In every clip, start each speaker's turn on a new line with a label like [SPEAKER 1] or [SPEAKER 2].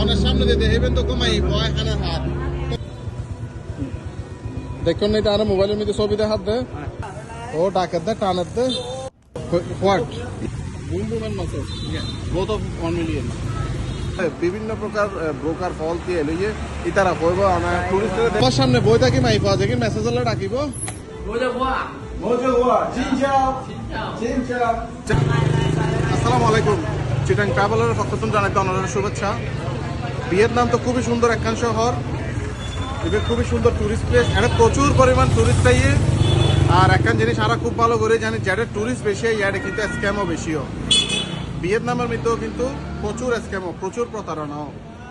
[SPEAKER 1] অনের সামনে দিয়ে তো কমাই হাত। দেখুন এটা আর মোবাইলের মধ্যে ছবিতে হাত দে। ও ডাকাত দে টানাত দে। What? Boom boom and both of 1 million বিভিন্ন প্রকার ব্রোকার ফল দিয়ে লইয়ে ইতারা কইব আমরা টুরিস্টের তোমার সামনে বই থাকি মাই পাওয়া যায় কি? মেসেজ হলে ডাকিব। আসসালামু আলাইকুম। চিটাং ট্রাভেলের পক্ষতন জানাইতে অনারের শুভেচ্ছা। ভিয়েতনাম তো খুবই সুন্দর একখান শহর। এবার খুবই সুন্দর টুরিস্ট প্লেস এখানে প্রচুর পরিমাণ টুরিস্ট আইয়ে আর একখান জিনিস আরা খুব ভালো করে জানি যেটা টুরিস্ট বেশি ইয়ারে কিন্তু স্ক্যামও বেশিও। ভিয়েতনামের মধ্যেও কিন্তু প্রচুর স্ক্যামও প্রচুর প্রতারণাও।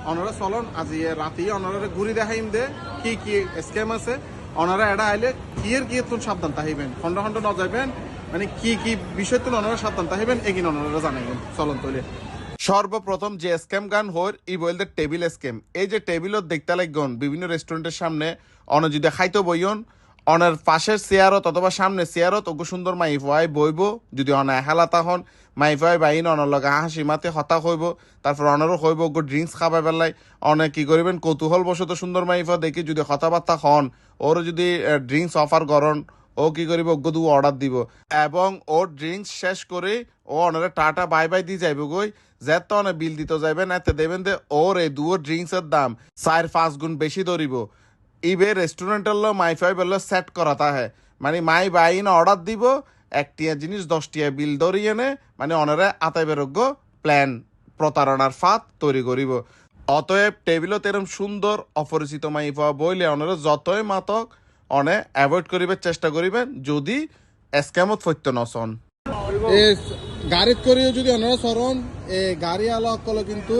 [SPEAKER 1] অনারা চলন, আজি রাতি অনারা ঘুরি দেখাইম দে, কি কি স্ক্যাম আছে। অনারা এটা আইলে, কিয়ের কিয়ের তুন সাবধান তাহিবেন খন্ড খন্ড ন যাইবেন মানে কি কি বিষয় তুন অনারা সাবধান? তাহিবেন এগিন অনারা জানাইবেন চলন তৈলে সর্বপ্রথম যে স্ক্যাম গান হর, ই বলতে টেবিল স্ক্যাম। এই যে টেবিলত দেখতে লাগন বিভিন্ন রেস্টুরেন্টের সামনে অন যদি খাইতো বইয়ন। অনার পাশের চেয়ারত অথবা সামনে চেয়ারত, ওগো সুন্দর মাইফাই বইব। যদি অনা হেলাতা হন মাইফাই বাইন অনার লগে হাসি মাতে হতা হইব। তারপর অনারও হইব, ওগো ড্রিঙ্কস খাবার বেলায় অনেক কি করিবেন? কৌতূহল বশত সুন্দর মাইফা দেখি যদি কথাবার্তা হন। ওর যদি ড্রিঙ্কস অফার করন ও কি করিব? ওগো দু অর্ডার দিব। এবং ওর ড্রিঙ্কস শেষ করে ও অনারে টাটা বাই বাই দিয়ে যাইব গই যেত অনে বিল দিতে যাইবেন এতে দেবেন দে ওর এই দুও ড্রিঙ্কসের দাম। চার পাঁচ গুণ বেশি ধরিব। ইবে রেস্টুরেন্টের লো মাইফাই বলল সেট করাতা হ্যাঁ মানে মাই বাইন অর্ডার দিব, একটিয়া জিনিস, দশটিয়া বিল ধরিয়ে নে মানে অনারে আতাই বেরোগ্য প্ল্যান প্রতারণার ফাঁদ তৈরি করিব। অতএব টেবিলত এরম সুন্দর, অপরিচিত মাই মাইফা বইলে অনারে যতই মাতক অনে অ্যাভয়েড করিবার চেষ্টা করিবেন যদি স্ক্যামত ফৈত্য নসন গাড়িত করিও যদি অনারা সরণ এ গাড়ি আলো সকলে কিন্তু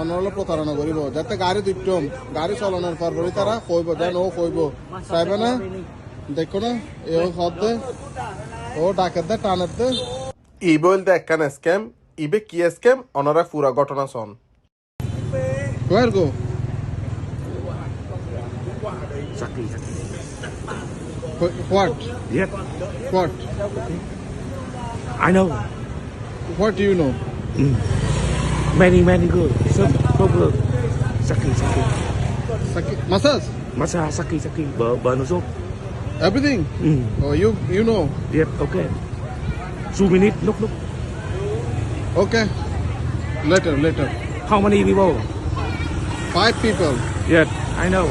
[SPEAKER 1] অনরলে প্রতারণা করিব। যাতে গাড়ি দুইটম গাড়ি চলনের পর পরই তারা কইব যেন ও কইব। চাইবে না? দেখো না এ ও হদ দে ও ডাকের দে টানের দে ই বলতে একখান স্ক্যাম ইবে কি স্ক্যাম অনারা পুরা ঘটনা শোন Where go?
[SPEAKER 2] Saki, Saki.
[SPEAKER 1] What?
[SPEAKER 2] Yep,
[SPEAKER 1] What?
[SPEAKER 2] I know.
[SPEAKER 1] What do you know?
[SPEAKER 2] Many, many good. Some problem. Saki, Saki.
[SPEAKER 1] Saki, massage?
[SPEAKER 2] Masa Saki, Saki. Bờ.
[SPEAKER 1] Everything?
[SPEAKER 2] Mm.
[SPEAKER 1] Oh, you you know?
[SPEAKER 2] Yep, okay. Two minutes, look, look.
[SPEAKER 1] Okay. Later, later.
[SPEAKER 2] How many people?
[SPEAKER 1] Five people.
[SPEAKER 2] Yep, I know.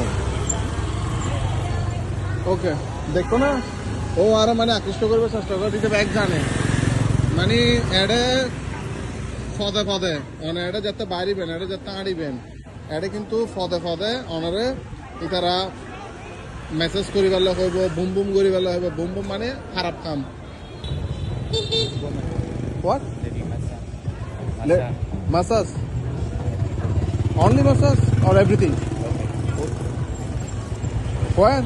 [SPEAKER 1] ওকে দেখো না ও আর মানে আকৃষ্ট করবে চেষ্টা করে দিতে bag জানে মানে এডে ফদে ফদে মানে এডে যাতে বাড়িবেন এডে যাতে আড়িবেন এডে কিন্তু ফদে ফদে অনারে ইতারা মেসেজ করি পেলে হইব বুম বুম করি পেলে হইব বুম বুম মানে খারাপ কাম What? Le- massage. Only massage or everything? Where?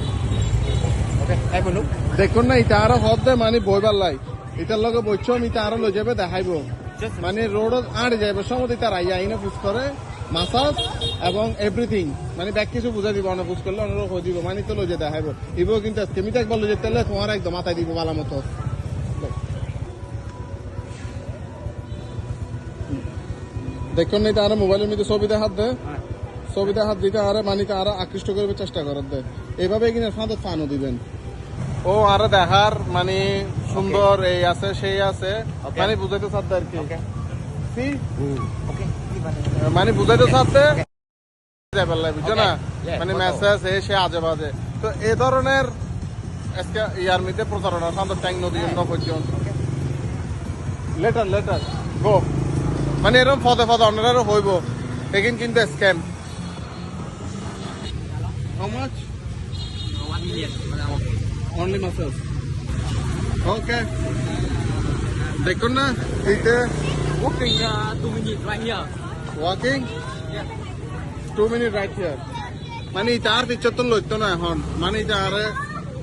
[SPEAKER 1] দেখুন না ইটা আরও হদ দে মানে বইবার লাই। ইটার লগে বইছম ইটা আরও লই যাবে দেখাইব। মানে রোড আড়ে যাবে সময় তার আইয়া আইনে পুষ করে মাসাজ এবং এভরিথিং মানে ব্যাগ কিছু বুঝাই দিব অনেক পুষ করলে অনেক হয়ে দিব মানে তো লই যে দেখাইব। ইবো কিন্তু আজকে মিটা একবার লই যেতে তোমার একদম মাথায় দিব বালা মতো। দেখুন না এটা আরও মোবাইলের মধ্যে ছবিতে হাত দে। ছবিতে হাত দিতে আরে মানিকে আরও আকৃষ্ট করবে চেষ্টা করার দে। এইভাবে কিনা ফাঁদত ফানও দিবেন। ও আরও দেখার মানে সুন্দর এই আছে সেই আছে। মানে বুঝাইতে চাচ্ছে আর কি। মানে বুঝাইতে চাচ্ছে? বুঝছ না? মানে মেসেজ এ সে আজে বাজে। তো এই ধরনের আজকে ইয়ার মধ্যে প্রচারণা শান্ত ট্যাং নদী অন্য পর্যন্ত। লেটার লেটার গো মানে এরকম ফদে ফদে অন্যরারও হইব। এগিন কিন্তু scam How much?
[SPEAKER 3] One million.
[SPEAKER 1] Only massage. Okay. দেখুন না দিতে
[SPEAKER 3] Walking uh, two minutes right here.
[SPEAKER 1] Walking
[SPEAKER 3] Yeah.
[SPEAKER 1] Two minute right here মানে তার তো লইতো না এখন মানে আরে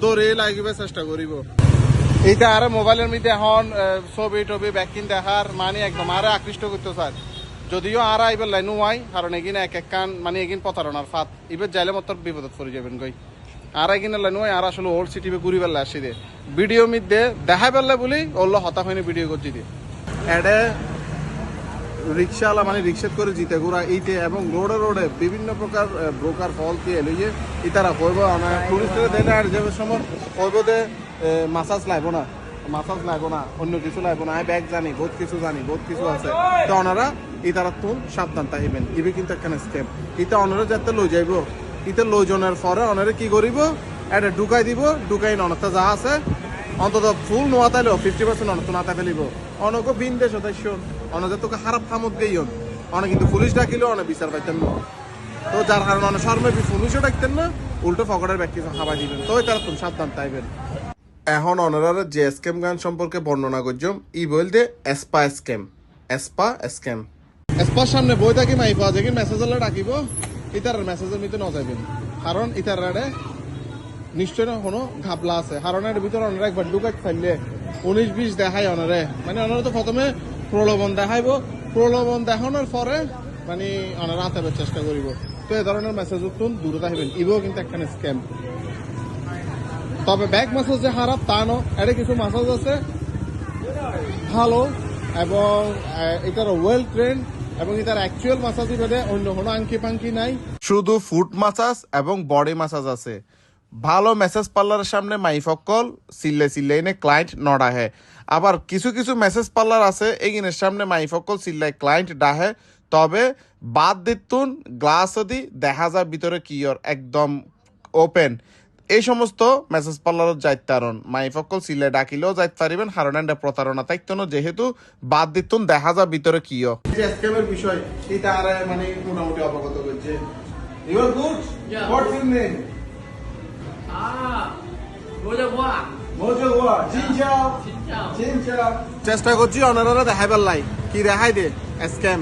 [SPEAKER 1] দৌড়ে লাগিবে চেষ্টা করিব এইটা আরে মোবাইলের মধ্যে এখন ছবি টবি ব্যাকিং দেখার মানে একদম আরে আকৃষ্ট করতে স্যার যদিও আর আইবার লাইনও আই কারণ এগিন এক এক কান মানে এগিন প্রতারণার ফাত এবার যাইলে মতো বিপদত পড়ে যাবেন গই আর এগিন লাইনও আর আসলে ওল্ড সিটি ঘুরি বেলা আসি দে। ভিডিও মধ্যে দেখা পেলে বলি ওল্লো হতা হয়নি ভিডিও করছি দিয়ে এডে রিক্সাওয়ালা মানে রিক্সা করে জিতে ঘোরা ইতে এবং রোডে রোডে বিভিন্ন প্রকার ব্রোকার ফল দিয়ে লইয়ে ইতারা কইব মানে টুরিস্টের দেয় আর যে সময় কইব যে মাসাজ লাগবো না মাসাজ লাগবো না, অন্য কিছু লাগবো না ব্যাগ জানি, বহুত কিছু জানি, বহুত কিছু আছে। তো ওনারা ইতারা তুন সাবধান তাহিবেন ইবে কিন্তু একখানে স্টেপ ইতা ওনারা যাতে লই যাইব। ইতে লই জনের পরে ওনারা কি করিব? এটা ঢুকাই দিব। ঢুকাই অনেকটা যা আছে, অন্তত ফুল নোয়া তাইলেও ফিফটি পার্সেন্ট অনেক না ফেলিব। অনেক বিন দেশ সদস্য অনেক তোকে খারাপ খামত গেইন অনেক কিন্তু পুলিশ ডাকিলেও অনেক বিচার পাইতেন না। তো যার কারণে অনেক শর্মে পুলিশও ডাকতেন না, উল্টো ফকটের ব্যক্তি খাবার দিবেন। তো তারা তুমি সাবধান তাইবেন এখন অনারারা যে স্ক্যাম গান সম্পর্কে বর্ণনা করছম ই বলতে এসপা স্ক্যাম এসপা স্ক্যাম এসপার সামনে বই থাকি মাই, পাওয়া যায় মেসেজ হলে ডাকিব। ইতার মেসেজের মধ্যে ন যাবেন কারণ ইতার নিশ্চয় কোনো ঘাবলা আছে। কারণ এর ভিতরে অনারা একবার ঢুকাই ফেললে উনিশ বিশ দেখাই অনারে। মানে অনারা তো প্রথমে প্রলোভন দেখাইব। প্রলোভন দেখানোর পরে মানে অনারা আতাবের চেষ্টা করিব। তো এ ধরনের মেসেজ উত্তুন দূরে থাকবেন। ইবও কিন্তু একখানে স্ক্যাম তবে ব্যাক মাসাজ যে খারাপ, তা ন এটা কিছু মাসাজ আছে। ভালো এবং এটার ওয়েল ট্রেন্ড এবং এটার অ্যাকচুয়াল মাসাজই বেদে অন্য কোনো আংকি পাঙ্কি নাই। শুধু ফুট মাসাজ এবং বডি মাসাজ আছে। ভালো মেসেজ পার্লারের সামনে মাইফকল সিল্লে সিল্লে এনে ক্লায়েন্ট নডাহে। আবার কিছু কিছু মেসেজ পার্লার আছে এগিনের সামনে মাইফকল সিল্লাই ক্লায়েন্ট ডাহে। তবে বাদ দিতুন গ্লাস দি, দেখা যায় ভিতরে কিয়র একদম ওপেন এই সমস্ত মেসেজ পার্লারত যাইতে পারন মাইফকল সিলে ডাকিলেও যাইতে পারিবেন কারণ এটা প্রতারণা তাইতো না যেহেতু বাদ দিতুন দেখা যা ভিতরে কিও স্ক্যামের বিষয় এটা আর মানে মোটামুটি অবগত করছে। You are good what's your name চেষ্টা করছি অনারারা দেখাইবার লাই। কি দেখাই দে? স্ক্যাম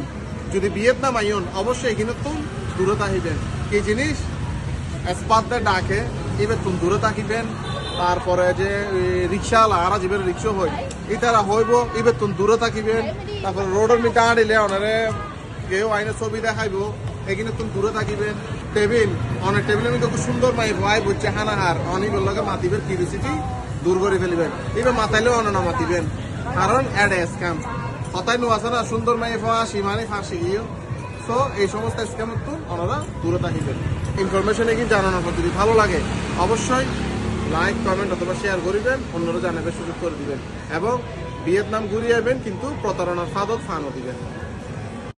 [SPEAKER 1] যদি বিয়েত না মাইন অবশ্যই এখানে তো দূরত আহিবেন। কি জিনিস? এসপাতে ডাকে। এবার দূরে থাকিবেন, তারপরে যে রিক্সাওয়ালা আর জীবের রিক্সা হই ইতারা হইব এবার তুমি দূরে থাকিবেন, তারপরে রোডের মিটা আনিলে অনারে কেউ আইনে ছবি দেখাইব, এখানে তুমি দূরে থাকিবেন, টেবিল, অনেক টেবিলের মধ্যে খুব সুন্দর মাই ভাই বুঝছে হানাহার অনেক লগে মাতিবেন কিউরিসিটি দূর করে ফেলিবেন, এবার মাতাইলেও অননা মাতিবেন, কারণ অ্যাড স্ক্যাম হতাই নো আছে না সুন্দর মাই ফাঁস সীমানি ফাঁসি গিয়ে সো এই সমস্ত স্ক্যাম তো ওনারা দূরে থাকিবেন। ইনফরমেশনে কি জানানোর পর যদি ভালো লাগে, অবশ্যই লাইক কমেন্ট অথবা শেয়ার করিবেন, অন্যরা জানাবে সুযোগ করে দিবেন। এবং ভিয়েতনাম ঘুরিয়ে কিন্তু প্রতারণার ফাদত ফানও দিবেন।